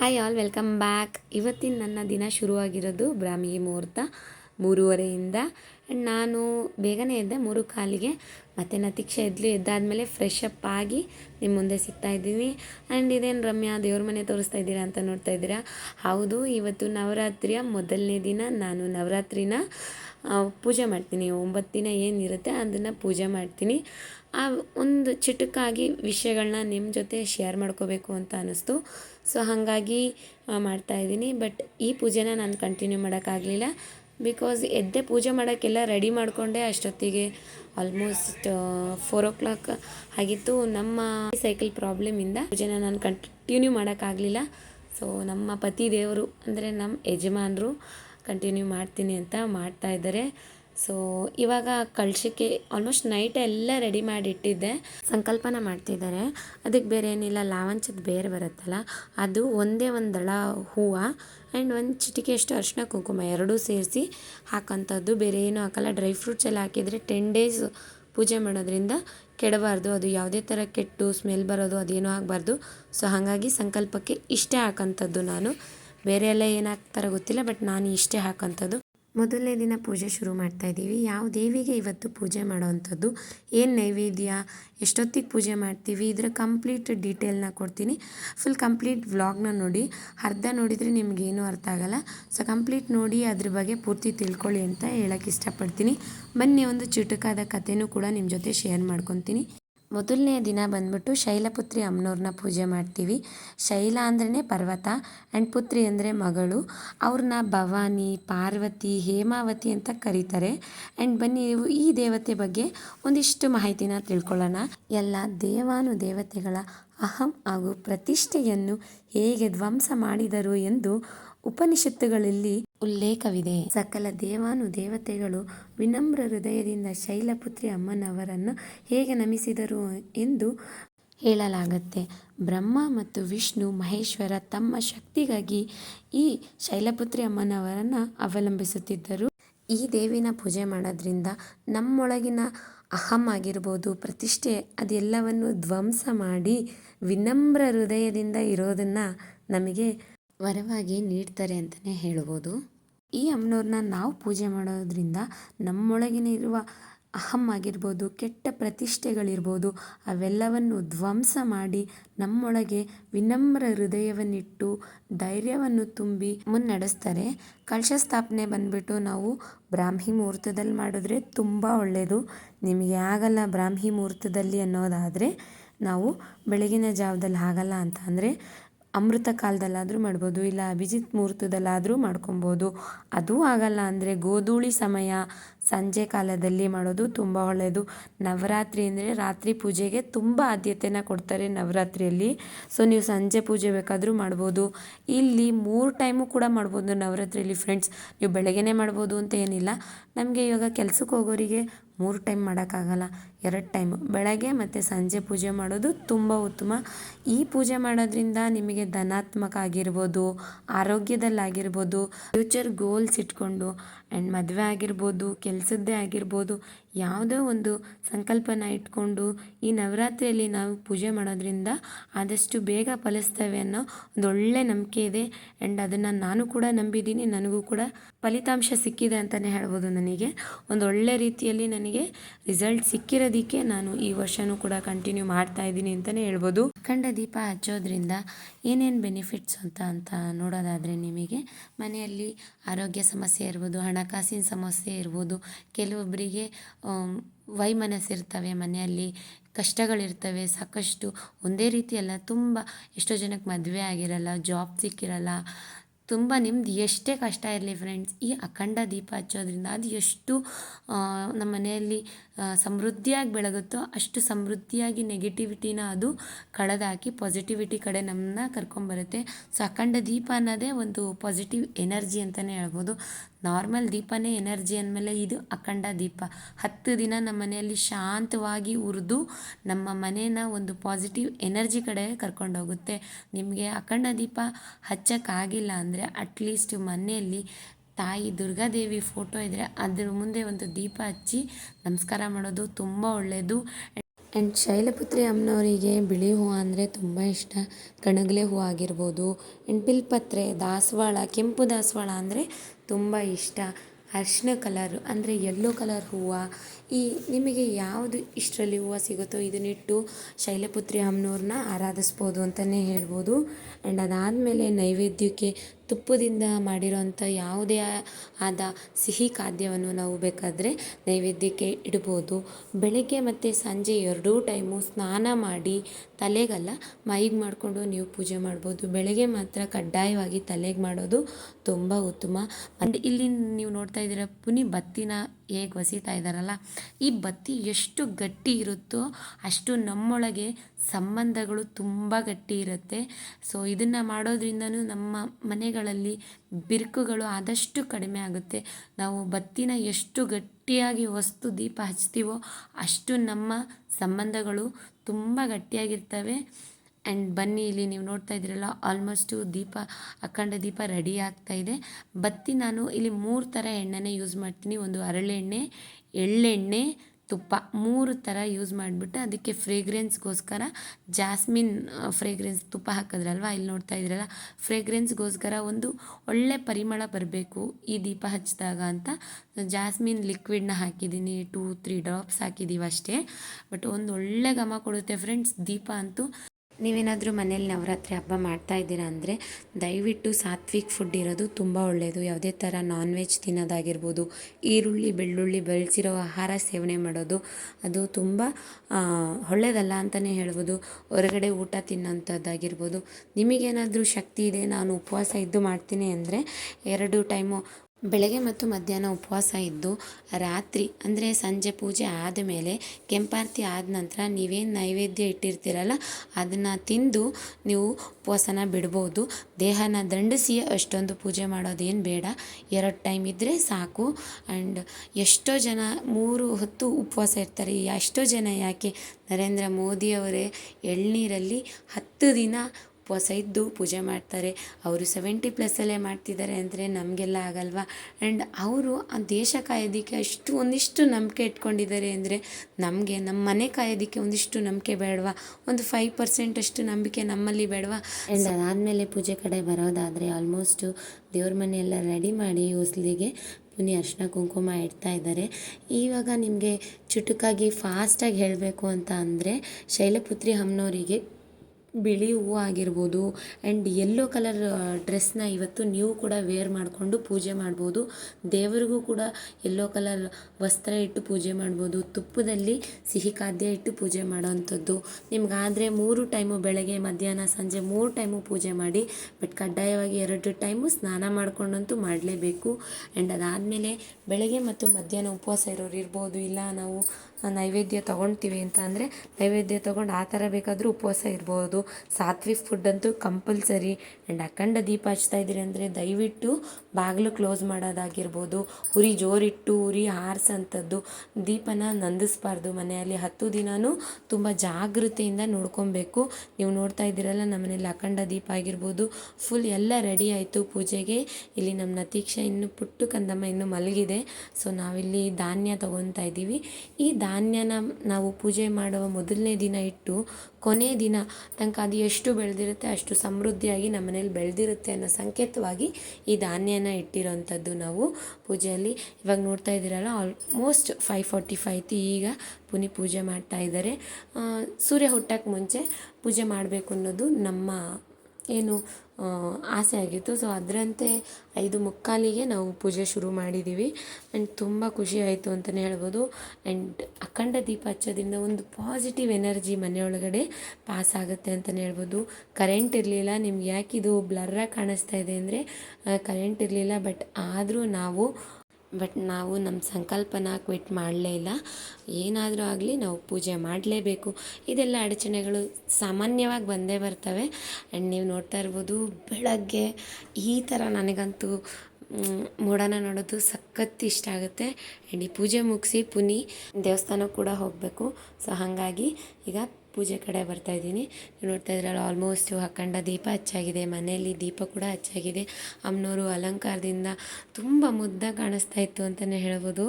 Hi all welcome back ಇವತ್ತಿನ ನನ್ನ ದಿನ ಶುರುವಾಗಿರೋದು ಬ್ರಾಹ್ಮಿ ಮುಹೂರ್ತ ಮೂರುವರೆಯಿಂದ. ಆ್ಯಂಡ್ ನಾನು ಬೇಗನೆ ಎದ್ದೆ ಮೂರು ಕಾಲಿಗೆ. ಮತ್ತು ನತೀಕ್ಷ ಎದ್ಲು ಎದ್ದಾದಮೇಲೆ ಫ್ರೆಶ್ ಅಪ್ ಆಗಿ ನಿಮ್ಮ ಮುಂದೆ ಸಿಗ್ತಾ ಇದ್ದೀನಿ ಆ್ಯಂಡ್ ಇದೇನು ರಮ್ಯಾ, ದೇವ್ರ ಮನೆ ತೋರಿಸ್ತಾ ಇದ್ದೀರಾ ಅಂತ ನೋಡ್ತಾ ಇದ್ದೀರಾ? ಹೌದು, ಇವತ್ತು ನವರಾತ್ರಿಯ ಮೊದಲನೇ ದಿನ ನಾನು ನವರಾತ್ರಿನ. ಪೂಜೆ ಮಾಡ್ತೀನಿ. ಒಂಬತ್ತು ದಿನ ಏನಿರುತ್ತೆ ಅದನ್ನು ಪೂಜೆ ಮಾಡ್ತೀನಿ. ಆ, ಒಂದು ಚಿಟಕ್ಕಾಗಿ ವಿಷಯಗಳನ್ನ ನಿಮ್ಮ ಜೊತೆ ಶೇರ್ ಮಾಡ್ಕೋಬೇಕು ಅಂತ ಅನ್ನಿಸ್ತು ಸೊ ಹಾಗಾಗಿ ಮಾಡ್ತಾಯಿದ್ದೀನಿ ಬಟ್ ಈ ಪೂಜೆನ ನಾನು ಕಂಟಿನ್ಯೂ ಮಾಡೋಕ್ಕಾಗಲಿಲ್ಲ. ಬಿಕಾಸ್ ಎದ್ದೆ ಪೂಜೆ ಮಾಡೋಕ್ಕೆಲ್ಲ ರೆಡಿ ಮಾಡಿಕೊಂಡೆ ಅಷ್ಟೊತ್ತಿಗೆ. ಆಲ್ಮೋಸ್ಟ್ ಫೋರ್ ಓ ಕ್ಲಾಕ್ ಆಗಿತ್ತು. ನಮ್ಮ ಸೈಕಲ್ ಪ್ರಾಬ್ಲಮಿಂದ ಪೂಜೆನ ನಾನು ಕಂಟಿನ್ಯೂ ಮಾಡೋಕ್ಕಾಗಲಿಲ್ಲ. ಸೊ ನಮ್ಮ ಪತಿ ದೇವರು ಅಂದರೆ ನಮ್ಮ ಯಜಮಾನರು. ಕಂಟಿನ್ಯೂ ಮಾಡ್ತೀನಿ ಅಂತ ಮಾಡ್ತಾ ಇದ್ದಾರೆ. ಸೊ ಇವಾಗ ಕಳ್ಸಕ್ಕೆ ಆಲ್ಮೋಸ್ಟ್ ನೈಟ್ ಎಲ್ಲ ರೆಡಿ ಮಾಡಿಟ್ಟಿದ್ದೆ. ಸಂಕಲ್ಪನ ಮಾಡ್ತಿದ್ದಾರೆ. ಅದಕ್ಕೆ ಬೇರೆ ಏನಿಲ್ಲ, ಲಾವಂಚದ ಬೇರೆ ಬರುತ್ತಲ್ಲ, ಅದು ಒಂದೇ ಒಂದು ದಳ ಹೂವು ಆ್ಯಂಡ್ ಒಂದು ಚಿಟಿಕೆಯಷ್ಟು ಅರಿಶಿನ ಕುಂಕುಮ ಎರಡೂ ಸೇರಿಸಿ ಹಾಕೋಂಥದ್ದು ಬೇರೆ ಏನೂ ಹಾಕಲ್ಲ. ಡ್ರೈ ಫ್ರೂಟ್ಸ್ ಎಲ್ಲ ಹಾಕಿದರೆ ಟೆನ್ ಡೇಸ್ ಪೂಜೆ ಮಾಡೋದ್ರಿಂದ ಕೆಡಬಾರ್ದು. ಅದು ಯಾವುದೇ ಥರ ಕೆಟ್ಟು ಸ್ಮೆಲ್ ಬರೋದು, ಅದೇನೂ ಆಗಬಾರ್ದು. ಸೊ ಹಾಗಾಗಿ ಸಂಕಲ್ಪಕ್ಕೆ ಇಷ್ಟೇ ಹಾಕೋಂಥದ್ದು ನಾನು. ಬೇರೆ ಎಲ್ಲ ಏನು ಗೊತ್ತಿಲ್ಲ, ಬಟ್ ನಾನು ಇಷ್ಟೇ ಹಾಕೋಂಥದ್ದು. ಮೊದಲನೇ ದಿನ ಪೂಜೆ ಶುರು ಮಾಡ್ತಾ ಇದ್ದೀವಿ. ಯಾವ ದೇವಿಗೆ ಇವತ್ತು ಪೂಜೆ ಮಾಡೋವಂಥದ್ದು, ಏನು ನೈವೇದ್ಯ, ಎಷ್ಟೊತ್ತಿಗೆ ಪೂಜೆ ಮಾಡ್ತೀವಿ, ಇದರ ಕಂಪ್ಲೀಟ್ ಡೀಟೇಲ್ನ ಕೊಡ್ತೀನಿ. ಫುಲ್ ಕಂಪ್ಲೀಟ್ ವ್ಲಾಗ್ನ ನೋಡಿ. ಅರ್ಧ ನೋಡಿದರೆ ನಿಮಗೇನು ಅರ್ಥ ಆಗಲ್ಲ. ಸೊ, ಕಂಪ್ಲೀಟ್ ನೋಡಿ, ಅದ್ರ ಬಗ್ಗೆ ಪೂರ್ತಿ ತಿಳ್ಕೊಳ್ಳಿ ಅಂತ ಹೇಳಕ್ಕೆ ಇಷ್ಟಪಡ್ತೀನಿ. ಬನ್ನಿ, ಒಂದು ಚುಟುಕಾದ ಕಥೆನೂ ಕೂಡ ನಿಮ್ಮ ಜೊತೆ ಶೇರ್ ಮಾಡ್ಕೊತೀನಿ. ಮೊದಲನೇ ದಿನ ಬಂದ್ಬಿಟ್ಟು ಶೈಲಪುತ್ರಿ ಅಮ್ಮನವ್ರನ್ನ ಪೂಜೆ ಮಾಡ್ತೀವಿ. ಶೈಲ ಅಂದ್ರೇ ಪರ್ವತ ಆ್ಯಂಡ್ ಪುತ್ರಿ ಅಂದರೆ ಮಗಳು. ಅವ್ರನ್ನ ಭವಾನಿ, ಪಾರ್ವತಿ, ಹೇಮಾವತಿ ಅಂತ ಕರೀತಾರೆ. ಆ್ಯಂಡ್ ಬನ್ನಿ, ನೀವು ಈ ದೇವತೆ ಬಗ್ಗೆ ಒಂದಿಷ್ಟು ಮಾಹಿತಿನ ತಿಳ್ಕೊಳ್ಳೋಣ. ಎಲ್ಲ ದೇವಾನು ದೇವತೆಗಳ ಅಹಂ ಹಾಗೂ ಪ್ರತಿಷ್ಠೆಯನ್ನು ಹೇಗೆ ಧ್ವಂಸ ಮಾಡಿದರು ಎಂದು ಉಪನಿಷತ್ತುಗಳಲ್ಲಿ ಉಲ್ಲೇಖವಿದೆ. ಸಕಲ ದೇವಾನು ದೇವತೆಗಳು ವಿನಮ್ರ ಹೃದಯದಿಂದ ಶೈಲಪುತ್ರಿ ಅಮ್ಮನವರನ್ನು ಹೇಗೆ ನಮಿಸಿದರು ಎಂದು ಹೇಳಲಾಗುತ್ತೆ. ಬ್ರಹ್ಮ ಮತ್ತು ವಿಷ್ಣು ಮಹೇಶ್ವರ ತಮ್ಮ ಶಕ್ತಿಗಾಗಿ ಈ ಶೈಲಪುತ್ರಿ ಅಮ್ಮನವರನ್ನು ಅವಲಂಬಿಸುತ್ತಿದ್ದರು. ಈ ದೇವಿನ ಪೂಜೆ ಮಾಡೋದ್ರಿಂದ ನಮ್ಮೊಳಗಿನ ಅಹಂ ಆಗಿರ್ಬೋದು ಪ್ರತಿಷ್ಠೆ ಅದೆಲ್ಲವನ್ನು ಧ್ವಂಸ ಮಾಡಿ ವಿನಮ್ರ ಹೃದಯದಿಂದ ಇರೋದನ್ನು ನಮಗೆ ವರವಾಗಿ ನೀಡ್ತಾರೆ ಅಂತಲೇ ಹೇಳ್ಬೋದು. ಈ ಅಮ್ಮನವ್ರನ್ನ ನಾವು ಪೂಜೆ ಮಾಡೋದ್ರಿಂದ ನಮ್ಮೊಳಗಿನ ಇರುವ ಅಹಂ ಆಗಿರ್ಬೋದು, ಕೆಟ್ಟ ಪ್ರತಿಷ್ಠೆಗಳಿರ್ಬೋದು, ಅವೆಲ್ಲವನ್ನು ಧ್ವಂಸ ಮಾಡಿ ನಮ್ಮೊಳಗೆ ವಿನಮ್ರ ಹೃದಯವನ್ನಿಟ್ಟು ಧೈರ್ಯವನ್ನು ತುಂಬಿ ಮುನ್ನಡೆಸ್ತಾರೆ. ಕಳಶ ಸ್ಥಾಪನೆ ಬಂದ್ಬಿಟ್ಟು ನಾವು ಬ್ರಾಹ್ಮಿ ಮುಹೂರ್ತದಲ್ಲಿ ಮಾಡಿದ್ರೆ ತುಂಬ ಒಳ್ಳೆಯದು ನಿಮಗೆ ಆಗಲ್ಲ ಬ್ರಾಹ್ಮಿ ಮುಹೂರ್ತದಲ್ಲಿ ಅನ್ನೋದಾದರೆ ನಾವು ಬೆಳಗಿನ ಜಾವದಲ್ಲಿ ಆಗಲ್ಲ ಅಂತ ಅಂದರೆ ಅಮೃತ ಕಾಲದಲ್ಲಾದರೂ ಮಾಡ್ಬೋದು ಇಲ್ಲ ಅಭಿಜಿತ್ ಮುಹೂರ್ತದಲ್ಲಾದರೂ ಮಾಡ್ಕೊಬೋದು. ಅದೂ ಆಗಲ್ಲ ಅಂದರೆ ಗೋಧೂಳಿ ಸಮಯ ಸಂಜೆ ಕಾಲದಲ್ಲಿ ಮಾಡೋದು ತುಂಬ ಒಳ್ಳೆಯದು ನವರಾತ್ರಿ ಅಂದರೆ ರಾತ್ರಿ ಪೂಜೆಗೆ ತುಂಬ ಆದ್ಯತೆನ ಕೊಡ್ತಾರೆ ನವರಾತ್ರಿಯಲ್ಲಿ. ಸೊ ನೀವು ಸಂಜೆ ಪೂಜೆ ಬೇಕಾದರೂ ಮಾಡ್ಬೋದು. ಇಲ್ಲಿ ಮೂರು ಟೈಮು ಕೂಡ ಮಾಡ್ಬೋದು ನವರಾತ್ರಿಯಲ್ಲಿ ಫ್ರೆಂಡ್ಸ್ ನೀವು ಬೆಳಗ್ಗೆನೇ ಮಾಡ್ಬೋದು ಅಂತ ಏನಿಲ್ಲ. ನಮಗೆ ಇವಾಗ ಕೆಲ್ಸಕ್ಕೆ ಹೋಗೋರಿಗೆ ಮೂರು ಟೈಮ್ ಮಾಡೋಕ್ಕಾಗಲ್ಲ. ಎರಡು ಟೈಮು ಬೆಳಗ್ಗೆ ಮತ್ತು ಸಂಜೆ ಪೂಜೆ ಮಾಡೋದು ತುಂಬ ಉತ್ತಮ. ಈ ಪೂಜೆ ಮಾಡೋದ್ರಿಂದ ನಿಮಗೆ ಧನಾತ್ಮಕ ಆಗಿರ್ಬೋದು, ಆರೋಗ್ಯದಲ್ಲಾಗಿರ್ಬೋದು ಫ್ಯೂಚರ್ ಗೋಲ್ಸ್ ಇಟ್ಕೊಂಡು ಆ್ಯಂಡ್ ಮದುವೆ ಆಗಿರ್ಬೋದು ಕೆಲಸದ್ದೇ ಆಗಿರ್ಬೋದು ಯಾವುದೋ ಒಂದು ಸಂಕಲ್ಪನ ಇಟ್ಕೊಂಡು ಈ ನವರಾತ್ರಿಯಲ್ಲಿ ನಾವು ಪೂಜೆ ಮಾಡೋದ್ರಿಂದ ಆದಷ್ಟು ಬೇಗ ಫಲಿಸ್ತೇವೆ ಅನ್ನೋ ಒಂದು ಒಳ್ಳೆ ನಂಬಿಕೆ ಇದೆ. ಆ್ಯಂಡ್ ಅದನ್ನು ನಾನು ಕೂಡ ನಂಬಿದ್ದೀನಿ, ನನಗೂ ಕೂಡ ಫಲಿತಾಂಶ ಸಿಕ್ಕಿದೆ ಅಂತಲೇ ಹೇಳ್ಬೋದು ನನಗೆ. ಒಂದು ಒಳ್ಳೆ ರೀತಿಯಲ್ಲಿ ನನಗೆ ರಿಸಲ್ಟ್ ಸಿಕ್ಕಿರೋದಕ್ಕೆ ನಾನು ಈ ವರ್ಷವೂ ಕೂಡ ಕಂಟಿನ್ಯೂ ಮಾಡ್ತಾ ಇದ್ದೀನಿ ಅಂತಲೇ ಹೇಳ್ಬೋದು. ಅಖಂಡ ದೀಪ ಹಚ್ಚೋದ್ರಿಂದ ಏನೇನು ಬೆನಿಫಿಟ್ಸ್ ಅಂತ ಅಂತ ನೋಡೋದಾದರೆ ನಿಮಗೆ ಮನೆಯಲ್ಲಿ ಆರೋಗ್ಯ ಸಮಸ್ಯೆ ಇರ್ಬೋದು, ಹಣಕಾಸಿನ ಸಮಸ್ಯೆ ಇರ್ಬೋದು, ಕೆಲವೊಬ್ಬರಿಗೆ ವೈಮನಸ್ಸಿರ್ತವೆ ಮನೆಯಲ್ಲಿ, ಕಷ್ಟಗಳಿರ್ತವೆ, ಸಾಕಷ್ಟು ಒಂದೇ ರೀತಿ ಅಲ್ಲ ತುಂಬ ಎಷ್ಟೋ ಜನಕ್ಕೆ ಮದುವೆ ಆಗಿರಲ್ಲ ಜಾಬ್ ಸಿಕ್ಕಿರಲ್ಲ, ತುಂಬ ನಿಮ್ದು ಎಷ್ಟೇ ಕಷ್ಟ ಇರಲಿ ಫ್ರೆಂಡ್ಸ್ ಈ ಅಖಂಡ ದೀಪ ಹಚ್ಚೋದ್ರಿಂದ ಅದು ಎಷ್ಟು ನಮ್ಮ ಮನೆಯಲ್ಲಿ ಸಮೃದ್ಧಿಯಾಗಿ ಬೆಳಗುತ್ತೋ ಅಷ್ಟು ಸಮೃದ್ಧಿಯಾಗಿ ನೆಗೆಟಿವಿಟಿನ ಅದು ಕಳೆದಾಕಿ ಪಾಸಿಟಿವಿಟಿ ಕಡೆ ನಮ್ಮನ್ನ ಕರ್ಕೊಂಬರುತ್ತೆ. ಸೊ ಅಖಂಡ ದೀಪ ಅನ್ನೋದೇ ಒಂದು ಪಾಸಿಟಿವ್ ಎನರ್ಜಿ ಅಂತಲೇ ಹೇಳ್ಬೋದು. ನಾರ್ಮಲ್ ದೀಪನೇ ಎನರ್ಜಿ ಅಂದಮೇಲೆ ಇದು ಅಖಂಡ ದೀಪ. ಹತ್ತು ದಿನ ನಮ್ಮ ಮನೆಯಲ್ಲಿ ಶಾಂತವಾಗಿ ಉರಿದು ನಮ್ಮ ಮನೇನ ಒಂದು ಪಾಸಿಟಿವ್ ಎನರ್ಜಿ ಕಡೆ ಕರ್ಕೊಂಡೋಗುತ್ತೆ. ನಿಮಗೆ ಅಖಂಡ ದೀಪ ಹಚ್ಚೋಕ್ಕಾಗಿಲ್ಲ ಅಂದರೆ ಅಟ್ಲೀಸ್ಟ್ ಮನೆಯಲ್ಲಿ ತಾಯಿ ದುರ್ಗಾದೇವಿ ಫೋಟೋ ಇದ್ದರೆ ಅದ್ರ ಮುಂದೆ ಒಂದು ದೀಪ ಹಚ್ಚಿ ನಮಸ್ಕಾರ ಮಾಡೋದು ತುಂಬ ಒಳ್ಳೆಯದು ಆ್ಯಂಡ್ ಶೈಲಪುತ್ರಿ ಅಮ್ಮನವರಿಗೆ ಬಿಳಿ ಹೂವು ಅಂದರೆ ತುಂಬ ಇಷ್ಟ. ಕಣಗಲೆ ಹೂವು ಆಗಿರ್ಬೋದು. ಆ್ಯಂಡ್ ಬಿಲ್ಪತ್ರೆ ದಾಸವಾಳ, ಕೆಂಪು ದಾಸವಾಳ ಅಂದರೆ ತುಂಬ ಇಷ್ಟ ಅರಿಶಿನ ಕಲರ್ ಅಂದರೆ ಯೆಲ್ಲೋ ಕಲರ್ ಹೂವು ಈ ನಿಮಗೆ ಯಾವುದು ಇಷ್ಟರಲ್ಲಿ ಹೂವು ಸಿಗುತ್ತೋ ಇದನ್ನಿಟ್ಟು ಶೈಲಪುತ್ರಿ ಅಮ್ಮನವ್ರನ್ನ ಆರಾಧಿಸ್ಬೋದು ಅಂತಲೇ ಹೇಳ್ಬೋದು. ಆ್ಯಂಡ್ ಅದಾದಮೇಲೆ ನೈವೇದ್ಯಕ್ಕೆ ತುಪ್ಪದಿಂದ ಮಾಡಿರೋಂಥ ಯಾವುದೇ ಆದ ಸಿಹಿ ಖಾದ್ಯವನ್ನು ನಾವು ಬೇಕಾದರೆ ನೈವೇದ್ಯಕ್ಕೆ ಇಡ್ಬೋದು. ಬೆಳಗ್ಗೆ ಮತ್ತು ಸಂಜೆ ಎರಡೂ ಟೈಮು ಸ್ನಾನ ಮಾಡಿ ತಲೆಗಲ್ಲ ಮೈಗೆ ಮಾಡಿಕೊಂಡು ನೀವು ಪೂಜೆ ಮಾಡ್ಬೋದು. ಬೆಳಗ್ಗೆ ಮಾತ್ರ ಕಡ್ಡಾಯವಾಗಿ ತಲೆಗೆ ಮಾಡೋದು ತುಂಬ ಉತ್ತಮ. ಇಲ್ಲಿ ನೀವು ನೋಡ್ತಾ ಇದ್ದೀರ ಪುನಿ ಬತ್ತಿನ ಹೇಗೆ ಒಸಿತಾ ಇದ್ದಾರಲ್ಲ ಈ ಬತ್ತಿ ಎಷ್ಟು ಗಟ್ಟಿ ಇರುತ್ತೋ ಅಷ್ಟು ನಮ್ಮೊಳಗೆ ಸಂಬಂಧಗಳು ತುಂಬ ಗಟ್ಟಿ ಇರುತ್ತೆ. ಸೊ ಇದನ್ನು ಮಾಡೋದ್ರಿಂದನೂ ನಮ್ಮ ಮನೆಗಳಲ್ಲಿ ಬಿರುಕುಗಳು ಆದಷ್ಟು ಕಡಿಮೆ ಆಗುತ್ತೆ. ನಾವು ಬತ್ತಿನ ಎಷ್ಟು ಗಟ್ಟಿಯಾಗಿ ಹೊಸ್ತು ದೀಪ ಹಚ್ತೀವೋ ಅಷ್ಟು ನಮ್ಮ ಸಂಬಂಧಗಳು ತುಂಬ ಗಟ್ಟಿಯಾಗಿರ್ತವೆ. ಆ್ಯಂಡ್ ಬನ್ನಿ, ಇಲ್ಲಿ ನೀವು ನೋಡ್ತಾ ಇದ್ದೀರಲ್ಲ ಆಲ್ಮೋಸ್ಟು ದೀಪ, ಅಖಂಡ ದೀಪ ರೆಡಿ ಆಗ್ತಾ ಇದೆ. ಬತ್ತಿ ನಾನು ಇಲ್ಲಿ ಮೂರು ಥರ ಎಣ್ಣೆನೇ ಯೂಸ್ ಮಾಡ್ತೀನಿ. ಒಂದು ಹರಳೆಣ್ಣೆ ಎಳ್ಳೆಣ್ಣೆ, ತುಪ್ಪ ಮೂರು ಥರ ಯೂಸ್ ಮಾಡಿಬಿಟ್ಟು ಅದಕ್ಕೆ ಫ್ರೇಗ್ರೆನ್ಸ್ಗೋಸ್ಕರ ಜಾಸ್ಮಿನ್ ಫ್ರೇಗ್ರೆನ್ಸ್ ತುಪ್ಪ ಹಾಕಿದ್ರಲ್ವ? ಇಲ್ಲಿ ನೋಡ್ತಾ ಇದ್ದೀರಲ್ಲ ಫ್ರೇಗ್ರೆನ್ಸ್ಗೋಸ್ಕರ ಒಂದು ಒಳ್ಳೆ ಪರಿಮಳ ಬರಬೇಕು ಈ ದೀಪ ಹಚ್ಚಿದಾಗ ಅಂತ. ಜಾಸ್ಮಿನ್ ಲಿಕ್ವಿಡ್ನ ಹಾಕಿದ್ದೀನಿ. ಟೂ ತ್ರೀ ಡ್ರಾಪ್ಸ್ ಹಾಕಿದ್ದೀವಿ ಅಷ್ಟೇ ಬಟ್ ಒಂದು ಒಳ್ಳೆ ಘಮ ಕೊಡುತ್ತೆ ಫ್ರೆಂಡ್ಸ್ ದೀಪ ಅಂತೂ ನೀವೇನಾದರೂ ಮನೇಲಿ ನವರಾತ್ರಿ ಹಬ್ಬ ಮಾಡ್ತಾ ಇದ್ದೀರಾ ಅಂದರೆ ದಯವಿಟ್ಟು ಸಾತ್ವಿಕ್ ಫುಡ್ ಇರೋದು ತುಂಬ ಒಳ್ಳೆಯದು ಯಾವುದೇ ಥರ ನಾನ್ ವೆಜ್ ತಿನ್ನೋದಾಗಿರ್ಬೋದು, ಈರುಳ್ಳಿ, ಬೆಳ್ಳುಳ್ಳಿ ಬೆಳೆಸಿರೋ ಆಹಾರ ಸೇವನೆ ಮಾಡೋದು, ಅದು ತುಂಬ ಒಳ್ಳೆಯದಲ್ಲ ಅಂತಲೇ ಹೇಳ್ಬೋದು. ಹೊರಗಡೆ ಊಟ ತಿನ್ನೋಂಥದ್ದಾಗಿರ್ಬೋದು. ನಿಮಗೇನಾದರೂ ಶಕ್ತಿ ಇದೆ, ನಾನು ಉಪವಾಸ ಇದ್ದು ಮಾಡ್ತೀನಿ ಅಂದರೆ ಎರಡು ಟೈಮು ಬೆಳಗ್ಗೆ ಮತ್ತು ಮಧ್ಯಾಹ್ನ ಉಪವಾಸ ಇದ್ದು ರಾತ್ರಿ, ಅಂದರೆ ಸಂಜೆ ಪೂಜೆ ಆದ ಮೇಲೆ ಕೆಂಪಾರತಿ ಆದ ನಂತರ ನೀವೇನು ನೈವೇದ್ಯ ಇಟ್ಟಿರ್ತೀರಲ್ಲ, ಅದನ್ನು ತಿಂದು ನೀವು ಉಪವಾಸನ ಬಿಡ್ಬೋದು. ದೇಹನ ದಂಡಿಸಿ ಅಷ್ಟೊಂದು ಪೂಜೆ ಮಾಡೋದೇನು ಬೇಡ. ಎರಡು ಟೈಮ್ ಇದ್ದರೆ ಸಾಕು. ಆ್ಯಂಡ್ ಎಷ್ಟೋ ಜನ, ಮೂರು ಹೊತ್ತು ಉಪವಾಸ ಇರ್ತಾರೆ. ಎಷ್ಟೋ ಜನ ಯಾಕೆ, ನರೇಂದ್ರ ಮೋದಿಯವರೇ ಎಳ್ನೀರಲ್ಲಿ ಹತ್ತು ದಿನ ಉಪವಾಸ ಇದ್ದು ಪೂಜೆ ಮಾಡ್ತಾರೆ. ಅವರು ಸೆವೆಂಟಿ ಪ್ಲಸ್ಸಲ್ಲೇ ಮಾಡ್ತಿದ್ದಾರೆ ಅಂದರೆ ನಮಗೆಲ್ಲ ಆಗಲ್ವಾ? ಆ್ಯಂಡ್ ಅವರು ಆ ದೇಶ ಕಾಯೋದಕ್ಕೆ ಅಷ್ಟು ಒಂದಿಷ್ಟು ನಂಬಿಕೆ ಇಟ್ಕೊಂಡಿದ್ದಾರೆ ಅಂದರೆ ನಮಗೆ ನಮ್ಮ ಮನೆ ಕಾಯೋದಕ್ಕೆ ಒಂದಿಷ್ಟು ನಂಬಿಕೆ ಬೇಡವಾ? ಒಂದು ಫೈವ್ ಪರ್ಸೆಂಟ್ ಅಷ್ಟು ನಂಬಿಕೆ ನಮ್ಮಲ್ಲಿ ಬೇಡವಾ? ಆ್ಯಂಡ್ ಅದಾದಮೇಲೆ ಪೂಜೆ ಕಡೆ ಬರೋದಾದರೆ ಆಲ್ಮೋಸ್ಟು ದೇವ್ರ ಮನೆಯೆಲ್ಲ ರೆಡಿ ಮಾಡಿ ಹೊಸ್ಲಿಗೆ ಪುನಿ ಅರ್ಶಿನ ಕುಂಕುಮ ಇಡ್ತಾ ಇದ್ದಾರೆ. ಇವಾಗ ನಿಮಗೆ ಚುಟುಕಾಗಿ ಫಾಸ್ಟಾಗಿ ಹೇಳಬೇಕು ಅಂತ ಅಂದರೆ ಶೈಲಪುತ್ರಿ ಅಮ್ಮನವರಿಗೆ ಬಿಳಿ ಹೂವು ಆಗಿರ್ಬೋದು ಆ್ಯಂಡ್ ಯೆಲ್ಲೋ ಕಲರ್ ಡ್ರೆಸ್ನ ಇವತ್ತು ನೀವು ಕೂಡ ವೇರ್ ಮಾಡಿಕೊಂಡು ಪೂಜೆ ಮಾಡ್ಬೋದು. ದೇವರಿಗೂ ಕೂಡ ಯೆಲ್ಲೋ ಕಲರ್ ವಸ್ತ್ರ ಇಟ್ಟು ಪೂಜೆ ಮಾಡ್ಬೋದು. ತುಪ್ಪದಲ್ಲಿ ಸಿಹಿ ಖಾದ್ಯ ಇಟ್ಟು ಪೂಜೆ ಮಾಡೋವಂಥದ್ದು. ನಿಮ್ಗಾದರೆ ಮೂರು ಟೈಮು ಬೆಳಗ್ಗೆ, ಮಧ್ಯಾಹ್ನ, ಸಂಜೆ ಮೂರು ಟೈಮು ಪೂಜೆ ಮಾಡಿ ಬಟ್ ಕಡ್ಡಾಯವಾಗಿ ಎರಡು ಟೈಮು ಸ್ನಾನ ಮಾಡ್ಕೊಂಡಂತೂ ಮಾಡಲೇಬೇಕು. ಆ್ಯಂಡ್ ಅದಾದಮೇಲೆ ಬೆಳಗ್ಗೆ ಮತ್ತು ಮಧ್ಯಾಹ್ನ ಉಪವಾಸ ಇರೋರು ಇರ್ಬೋದು, ಇಲ್ಲ ನಾವು ನೈವೇದ್ಯ ತೊಗೊಳ್ತೀವಿ ಅಂತ ಅಂದರೆ ನೈವೇದ್ಯ ತೊಗೊಂಡು ಆ ಥರ ಬೇಕಾದರೂ ಉಪವಾಸ ಇರ್ಬೋದು. ಸಾತ್ವಿಕ್ ಫುಡ್ ಅಂತೂ ಕಂಪಲ್ಸರಿ ಆ್ಯಂಡ್ ಅಖಂಡ ದೀಪ ಹಚ್ತಾ ಇದ್ದೀರಿ ಅಂದರೆ ದಯವಿಟ್ಟು ಬಾಗಿಲು ಕ್ಲೋಸ್ ಮಾಡೋದಾಗಿರ್ಬೋದು. ಉರಿ ಜೋರಿಟ್ಟು, ಉರಿ ಹಾರಿಸೋಂಥದ್ದು. ದೀಪನ ನಂದಿಸ್ಬಾರ್ದು. ಮನೆಯಲ್ಲಿ ಹತ್ತು ದಿನವೂ ತುಂಬ ಜಾಗೃತಿಯಿಂದ ನೋಡ್ಕೊಬೇಕು. ನೀವು ನೋಡ್ತಾ ಇದ್ದೀರಲ್ಲ ನಮ್ಮ ಮನೇಲಿ ಅಖಂಡ ದೀಪ ಆಗಿರ್ಬೋದು. ಫುಲ್ ಎಲ್ಲ ರೆಡಿ ಆಯಿತು. ಪೂಜೆಗೆ ಇಲ್ಲಿ ನಮ್ಮ ನತೀಕ್ಷ ಇನ್ನು ಪುಟ್ಟು ಕಂದಮ್ಮ ಇನ್ನೂ ಮಲಗಿದೆ. ಸೊ ನಾವಿಲ್ಲಿ ಧಾನ್ಯ ತೊಗೊತಾ ಇದ್ದೀವಿ. ಈ ಧಾನ್ಯನ ನಾವು ಪೂಜೆ ಮಾಡುವ ಮೊದಲನೇ ದಿನ ಇಟ್ಟು ಕೊನೆ ದಿನ ತನಕ ಅದು ಎಷ್ಟು ಬೆಳೆದಿರುತ್ತೆ ಅಷ್ಟು ಸಮೃದ್ಧಿಯಾಗಿ ನಮ್ಮ ಮನೇಲಿ ಬೆಳೆದಿರುತ್ತೆ ಅನ್ನೋ ಸಂಕೇತವಾಗಿ ಈ ಧಾನ್ಯನ ಇಟ್ಟಿರೋವಂಥದ್ದು ನಾವು ಪೂಜೆಯಲ್ಲಿ. ಇವಾಗ ನೋಡ್ತಾ ಇದ್ದೀರಲ್ಲ ಆಲ್ಮೋಸ್ಟ್ ಫೈವ್ ಫಾರ್ಟಿ ಫೈವ್ ಈಗ ಪುನಿ ಪೂಜೆ ಮಾಡ್ತಾ ಇದ್ದಾರೆ. ಸೂರ್ಯ ಹುಟ್ಟಕ್ಕೆ ಮುಂಚೆ ಪೂಜೆ ಮಾಡಬೇಕು ಅನ್ನೋದು ನಮ್ಮ ಏನು ಆಸೆ ಆಗಿತ್ತು. ಸೊ ಅದರಂತೆ ಐದು ಮುಕ್ಕಾಲಿಗೆ ನಾವು ಪೂಜೆ ಶುರು ಮಾಡಿದ್ದೀವಿ ಆ್ಯಂಡ್ ತುಂಬ ಖುಷಿ ಆಯಿತು ಅಂತಲೇ ಹೇಳ್ಬೋದು. ಆ್ಯಂಡ್ ಅಖಂಡ ದೀಪ ಹಚ್ಚೋದ್ರಿಂದ ಒಂದು ಪಾಸಿಟಿವ್ ಎನರ್ಜಿ ಮನೆಯೊಳಗಡೆ ಪಾಸ್ ಆಗುತ್ತೆ ಅಂತಲೇ ಹೇಳ್ಬೋದು. ಕರೆಂಟ್ ಇರಲಿಲ್ಲ, ನಿಮ್ಗೆ ಯಾಕೆ ಇದು ಬ್ಲರ್ರಾಗಿ ಕಾಣಿಸ್ತಾ ಇದೆ ಅಂದರೆ ಕರೆಂಟ್ ಇರಲಿಲ್ಲ ಬಟ್ ಆದರೂ ನಾವು ಬಟ್ ನಾವು ನಮ್ಮ ಸಂಕಲ್ಪನ ಕ್ವಿಟ್ ಮಾಡಲೇ ಇಲ್ಲ. ಏನಾದರೂ ಆಗಲಿ ನಾವು ಪೂಜೆ ಮಾಡಲೇಬೇಕು. ಇದೆಲ್ಲ ಅಡಚಣೆಗಳು ಸಾಮಾನ್ಯವಾಗಿ ಬಂದೇ ಬರ್ತವೆ. ಆ್ಯಂಡ್ ನೀವು ನೋಡ್ತಾ ಇರ್ಬೋದು ಬೆಳಗ್ಗೆ ಈ ಥರ ನನಗಂತೂ ಮೋಡನ ನೋಡೋದು ಸಖತ್ ಇಷ್ಟ ಆಗುತ್ತೆ. ಆ್ಯಂಡ್ ಈ ಪೂಜೆ ಮುಗಿಸಿ ಪುನಿ ದೇವಸ್ಥಾನಕ್ಕೆ ಕೂಡ ಹೋಗಬೇಕು. ಸೊ ಹಾಗಾಗಿ ಈಗ ಪೂಜೆ ಕಡೆ ಬರ್ತಾ ಇದ್ದೀನಿ. ನೋಡ್ತಾ ಇದ್ರಲ್ಲ ಆಲ್ಮೋಸ್ಟ್ ಹಾಕೊಂಡ ದೀಪ ಹಚ್ಚಾಗಿದೆ. ಮನೆಯಲ್ಲಿ ದೀಪ ಕೂಡ ಹಚ್ಚಾಗಿದೆ. ಅಮ್ಮನವರು ಅಲಂಕಾರದಿಂದ ತುಂಬ ಮುದ್ದಾಗಿ ಕಾಣಿಸ್ತಾ ಇತ್ತು ಅಂತಲೇ ಹೇಳ್ಬೋದು.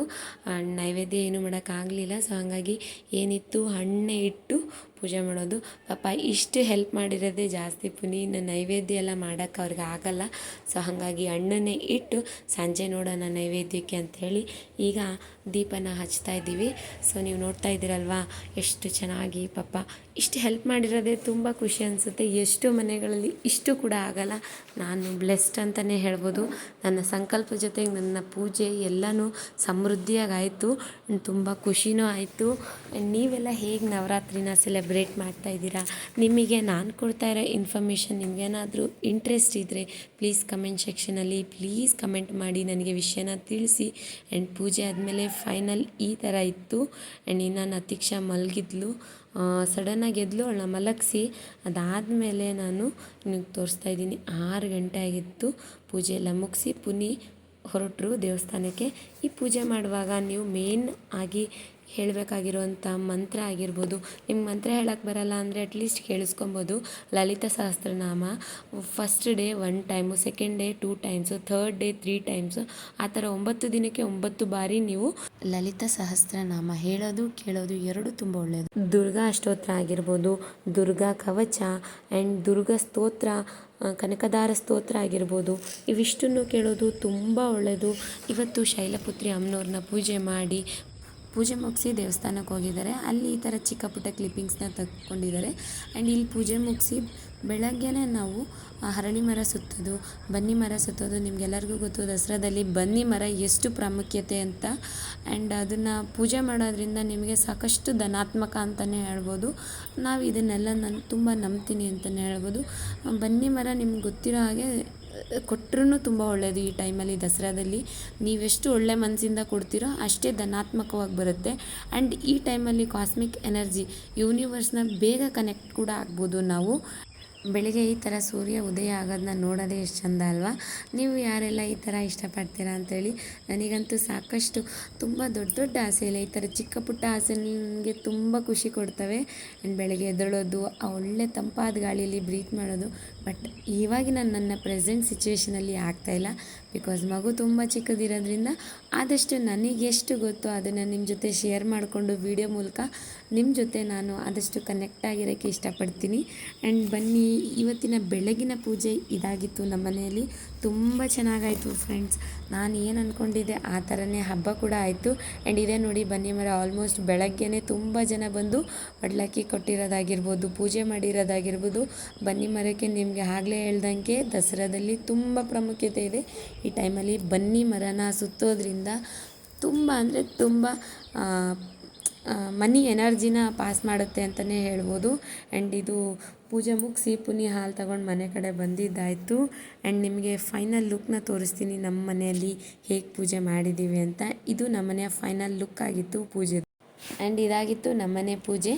ನೈವೇದ್ಯ ಏನು ಮಾಡೋಕ್ಕಾಗಲಿಲ್ಲ. ಸೊ ಹಾಗಾಗಿ ಏನಿತ್ತು? ಹಣ್ಣೆ ಇಟ್ಟು ಪೂಜೆ ಮಾಡೋದು. ಪಾಪ ಇಷ್ಟು ಹೆಲ್ಪ್ ಮಾಡಿರೋದೇ ಜಾಸ್ತಿ ಪುನಿ. ಇನ್ನು ನೈವೇದ್ಯ ಎಲ್ಲ ಮಾಡೋಕ್ಕೆ ಅವ್ರಿಗೆ ಆಗಲ್ಲ. ಸೊ ಹಾಗಾಗಿ ಹಣ್ಣನ್ನೇ ಇಟ್ಟು ಸಂಜೆ ನೋಡೋಣ ನೈವೇದ್ಯಕ್ಕೆ ಅಂಥೇಳಿ ಈಗ ದೀಪನ ಹಚ್ತಾ ಇದ್ದೀವಿ. ಸೊ ನೀವು ನೋಡ್ತಾ ಇದ್ದೀರಲ್ವಾ? ಎಷ್ಟು ಚೆನ್ನಾಗಿ ಪಾಪ ಇಷ್ಟು ಹೆಲ್ಪ್ ಮಾಡಿರೋದೇ ತುಂಬ ಖುಷಿ ಅನಿಸುತ್ತೆ. ಎಷ್ಟು ಮನೆಗಳಲ್ಲಿ ಇಷ್ಟು ಕೂಡ ಆಗಲ್ಲ. ನಾನು ಬ್ಲೆಸ್ಡ್ ಅಂತಲೇ ಹೇಳ್ಬೋದು. ನನ್ನ ಸಂಕಲ್ಪ ಜೊತೆಗೆ ನನ್ನ ಪೂಜೆ ಎಲ್ಲನೂ ಸಮೃದ್ಧಿಯಾಗಿ ಆಯಿತು ತುಂಬ ಖುಷಿನೂ ಆಯಿತು. ನೀವೆಲ್ಲ ಹೇಗೆ ನವರಾತ್ರಿನ ಸೆಲೆಬ್ರೇಟ್ ಮಾಡ್ತಾ ಇದ್ದೀರಾ? ನಿಮಗೆ ನಾನು ಕೊಡ್ತಾ ಇರೋ ಇನ್ಫಾರ್ಮೇಷನ್ ನಿಮಗೇನಾದರೂ ಇಂಟ್ರೆಸ್ಟ್ ಇದ್ದರೆ ಪ್ಲೀಸ್ ಕಮೆಂಟ್ ಸೆಕ್ಷನಲ್ಲಿ ಪ್ಲೀಸ್ ಕಮೆಂಟ್ ಮಾಡಿ ನನಗೆ ವಿಷಯನ ತಿಳಿಸಿ. ಆ್ಯಂಡ್ ಪೂಜೆ ಆದಮೇಲೆ ಫೈನಲ್ ಈ ಥರ ಇತ್ತು. ಆ್ಯಂಡ್ ಇನ್ನು ನತೀಕ್ಷಾ ಮಲಗಿದ್ಲು. ಸಡನ್ನಾಗಿ ಎದ್ಲು, ಅವಳನ್ನ ಮಲಗಿಸಿ. ಅದಾದಮೇಲೆ ನಾನು ನಿಮಗೆ ತೋರಿಸ್ತಾ ಇದ್ದೀನಿ. ಆರು ಗಂಟೆ ಆಗಿತ್ತು. ಪೂಜೆ ಎಲ್ಲ ಮುಗಿಸಿ ಪುನಿ ಹೊರಟರು ದೇವಸ್ಥಾನಕ್ಕೆ. ಈ ಪೂಜೆ ಮಾಡುವಾಗ ನೀವು ಮೇನ್ ಆಗಿ ಹೇಳಬೇಕಾಗಿರುವಂಥ ಮಂತ್ರ ಆಗಿರ್ಬೋದು. ನಿಮ್ಗೆ ಮಂತ್ರ ಹೇಳಕ್ಕೆ ಬರಲ್ಲ ಅಂದರೆ at least ಕೇಳಿಸ್ಕೊಬೋದು. Lalitha Sahasranama first day one time second day two times third day three times ಆ ಥರ ಒಂಬತ್ತು ದಿನಕ್ಕೆ ಒಂಬತ್ತು ಬಾರಿ ನೀವು ಲಲಿತ ಸಹಸ್ರನಾಮ ಹೇಳೋದು, ಕೇಳೋದು ಎರಡು ತುಂಬ ಒಳ್ಳೆಯದು ದುರ್ಗಾ ಅಷ್ಟೋತ್ರ ಆಗಿರ್ಬೋದು, ದುರ್ಗಾ ಕವಚ ಆ್ಯಂಡ್ ದುರ್ಗಾ ಸ್ತೋತ್ರ ಕನಕದಾರ ಸ್ತೋತ್ರ ಆಗಿರ್ಬೋದು, ಇವಿಷ್ಟನ್ನು ಕೇಳೋದು ತುಂಬ ಒಳ್ಳೆಯದು ಇವತ್ತು ಶೈಲಪುತ್ರಿ ಅಮ್ಮನವ್ರನ್ನ ಪೂಜೆ ಮಾಡಿ ಪೂಜೆ ಮುಗಿಸಿ ದೇವಸ್ಥಾನಕ್ಕೆ ಹೋಗಿದ್ದಾರೆ. ಅಲ್ಲಿ ಈ ಥರ ಚಿಕ್ಕ ಪುಟ್ಟ ಕ್ಲಿಪ್ಪಿಂಗ್ಸ್ನ ತಕ್ಕೊಂಡಿದ್ದಾರೆ. ಆ್ಯಂಡ್ ಇಲ್ಲಿ ಪೂಜೆ ಮುಗಿಸಿ ಬೆಳಗ್ಗೆನೇ ನಾವು ಹರಳಿ ಮರ ಸುತ್ತೋದು, ಬನ್ನಿ ಮರ ಸುತ್ತೋದು ನಿಮಗೆಲ್ಲರಿಗೂ ಗೊತ್ತು. ದಸರಾದಲ್ಲಿ ಬನ್ನಿ ಮರ ಎಷ್ಟು ಪ್ರಾಮುಖ್ಯತೆ ಅಂತ. ಆ್ಯಂಡ್ ಅದನ್ನು ಪೂಜೆ ಮಾಡೋದ್ರಿಂದ ನಿಮಗೆ ಸಾಕಷ್ಟು ಧನಾತ್ಮಕ ಅಂತಲೇ ಹೇಳ್ಬೋದು. ನಾವು ಇದನ್ನೆಲ್ಲ ನಾನು, ತುಂಬ ನಂಬ್ತೀನಿ ಅಂತಲೇ ಹೇಳ್ಬೋದು. ಬನ್ನಿ ಮರ ನಿಮ್ಗೆ ಗೊತ್ತಿರೋ ಹಾಗೆ ಕೊಟ್ಟರು ತುಂಬ ಒಳ್ಳೆಯದು ಈ ಟೈಮಲ್ಲಿ ದಸರಾದಲ್ಲಿ. ನೀವೆಷ್ಟು ಒಳ್ಳೆ ಮನಸ್ಸಿಂದ ಕೊಡ್ತೀರೋ ಅಷ್ಟೇ ಧನಾತ್ಮಕವಾಗಿ ಬರುತ್ತೆ. ಆ್ಯಂಡ್ ಈ ಟೈಮಲ್ಲಿ ಕಾಸ್ಮಿಕ್ ಎನರ್ಜಿ, ಯೂನಿವರ್ಸ್ನ ಬೇಗ ಕನೆಕ್ಟ್ ಕೂಡ ಆಗ್ಬೋದು ನಾವು. ಬೆಳಿಗ್ಗೆ ಈ ಥರ ಸೂರ್ಯ ಉದಯ ಆಗೋದನ್ನ ನೋಡೋದೇ ಎಷ್ಟು ಚಂದ ಅಲ್ವಾ? ನೀವು ಯಾರೆಲ್ಲ ಈ ಥರ ಇಷ್ಟಪಡ್ತೀರಾ ಅಂತೇಳಿ ನನಗಂತೂ ಸಾಕಷ್ಟು ತುಂಬ ದೊಡ್ಡ ದೊಡ್ಡ ಆಸೆ ಇಲ್ಲ ಈ ಥರ ಚಿಕ್ಕ ಪುಟ್ಟ ಆಸೆ ನನಗೆ ತುಂಬ ಖುಷಿ ಕೊಡ್ತವೆ. ಆ್ಯಂಡ್ ಬೆಳಗ್ಗೆ ಎದ್ದೊಳೋದು, ಆ ಒಳ್ಳೆ ತಂಪಾದ ಗಾಳಿಯಲ್ಲಿ ಬ್ರೀತ್ ಮಾಡೋದು ಬಟ್ ಇವಾಗಿನ ನನ್ನ ಪ್ರೆಸೆಂಟ್ ಸಿಚುವೇಷನಲ್ಲಿ ಆಗ್ತಾಯಿಲ್ಲ ಬಿಕಾಸ್ ಮಗು ತುಂಬ ಚಿಕ್ಕದಿರೋದ್ರಿಂದ ಆದಷ್ಟು ನನಗೆ ಎಷ್ಟು ಗೊತ್ತೋ ಅದನ್ನು ನಿಮ್ಮ ಜೊತೆ ಶೇರ್ ಮಾಡಿಕೊಂಡು ವಿಡಿಯೋ ಮೂಲಕ ನಿಮ್ಮ ಜೊತೆ ನಾನು ಆದಷ್ಟು ಕನೆಕ್ಟ್ ಆಗಿರೋಕ್ಕೆ ಇಷ್ಟಪಡ್ತೀನಿ. ಆ್ಯಂಡ್ ಬನ್ನಿ, ಇವತ್ತಿನ ಬೆಳಗಿನ ಪೂಜೆ ಇದಾಗಿತ್ತು ನಮ್ಮ ಮನೆಯಲ್ಲಿ. ತುಂಬ ಚೆನ್ನಾಗಾಯಿತು ಫ್ರೆಂಡ್ಸ್ ನಾನು ಏನು ಅಂದ್ಕೊಂಡಿದ್ದೆ ಆ ಥರನೇ ಹಬ್ಬ ಕೂಡ ಆಯಿತು. ಆ್ಯಂಡ್ ಇದೇ ನೋಡಿ ಬನ್ನಿ ಮರ ಆಲ್ಮೋಸ್ಟ್ ಬೆಳಗ್ಗೆನೇ ತುಂಬ ಜನ ಬಂದು ಒಡ್ಲಕ್ಕಿ ಕೊಟ್ಟಿರೋದಾಗಿರ್ಬೋದು, ಪೂಜೆ ಮಾಡಿರೋದಾಗಿರ್ಬೋದು. ಬನ್ನಿ ಮರಕ್ಕೆ ನಿಮಗೆ ಆಗಲೇ ಹೇಳ್ದಂಗೆ ದಸರಾದಲ್ಲಿ ತುಂಬ ಪ್ರಾಮುಖ್ಯತೆ ಇದೆ. ಈ ಟೈಮಲ್ಲಿ ಬನ್ನಿ ಮರನ ಸುತ್ತೋದ್ರಿಂದ ತುಂಬ ಅಂದರೆ ತುಂಬ ಮನಿ ಎನರ್ಜಿನ ಪಾಸ್ ಮಾಡುತ್ತೆ ಅಂತಲೇ ಹೇಳ್ಬೋದು. ಆ್ಯಂಡ್ ಇದು ಪೂಜೆ ಮುಗಿಸಿ ಪುನಿ ಹಾಲು ತಗೊಂಡು ಮನೆ ಕಡೆ ಬಂದಿದ್ದಾಯಿತು. ಆ್ಯಂಡ್ ನಿಮಗೆ ಫೈನಲ್ ಲುಕ್ನ ತೋರಿಸ್ತೀನಿ ನಮ್ಮ ಮನೆಯಲ್ಲಿ ಹೇಗೆ ಪೂಜೆ ಮಾಡಿದ್ದೀವಿ ಅಂತ. ಇದು ನಮ್ಮನೆಯ ಫೈನಲ್ ಲುಕ್ ಆಗಿತ್ತು ಪೂಜೆ ಆ್ಯಂಡ್ ಇದಾಗಿತ್ತು ನಮ್ಮನೆ ಪೂಜೆ.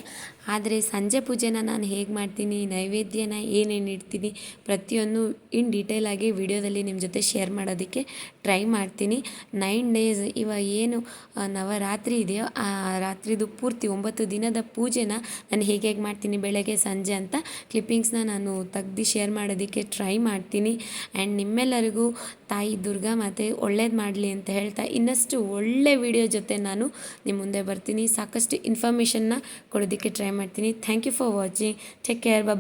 ಆದರೆ ಸಂಜೆ ಪೂಜೆನ ನಾನು ಹೇಗೆ ಮಾಡ್ತೀನಿ, ನೈವೇದ್ಯನ ಏನೇನು ಇಡ್ತೀನಿ ಪ್ರತಿಯೊಂದು ಇನ್ ಡೀಟೇಲ್ ಆಗಿ ವಿಡಿಯೋದಲ್ಲಿ ನಿಮ್ಮ ಜೊತೆ ಶೇರ್ ಮಾಡೋದಕ್ಕೆ ಟ್ರೈ ಮಾಡ್ತೀನಿ. ನೈನ್ ಡೇಸ್ ಇವಾಗ ಏನು ನವರಾತ್ರಿ ಇದೆಯೋ, ಆ, ರಾತ್ರಿದು ಪೂರ್ತಿ ಒಂಬತ್ತು ದಿನದ ಪೂಜೆನ ನಾನು ಹೇಗೆ ಹೇಗೆ ಮಾಡ್ತೀನಿ ಬೆಳಗ್ಗೆ, ಸಂಜೆ ಅಂತ ಕ್ಲಿಪ್ಪಿಂಗ್ಸ್ನ ನಾನು ತೆಗ್ದು ಶೇರ್ ಮಾಡೋದಕ್ಕೆ ಟ್ರೈ ಮಾಡ್ತೀನಿ. ಆ್ಯಂಡ್ ನಿಮ್ಮೆಲ್ಲರಿಗೂ ತಾಯಿ ದುರ್ಗಾ ಮಾತೆ ಒಳ್ಳೇದು ಮಾಡಲಿ ಅಂತ ಹೇಳ್ತಾ ಇನ್ನಷ್ಟು ಒಳ್ಳೆ ವಿಡಿಯೋ ಜೊತೆ ನಾನು ನಿಮ್ಮ ಮುಂದೆ ಬರ್ತೀನಿ. ಸಾಕಷ್ಟು ಇನ್ಫಾರ್ಮೇಷನ್ನ ಕೊಡೋದಕ್ಕೆ ಟ್ರೈ ಮಾಡ್ತೀನಿ. Thank you for watching take care ಬಾ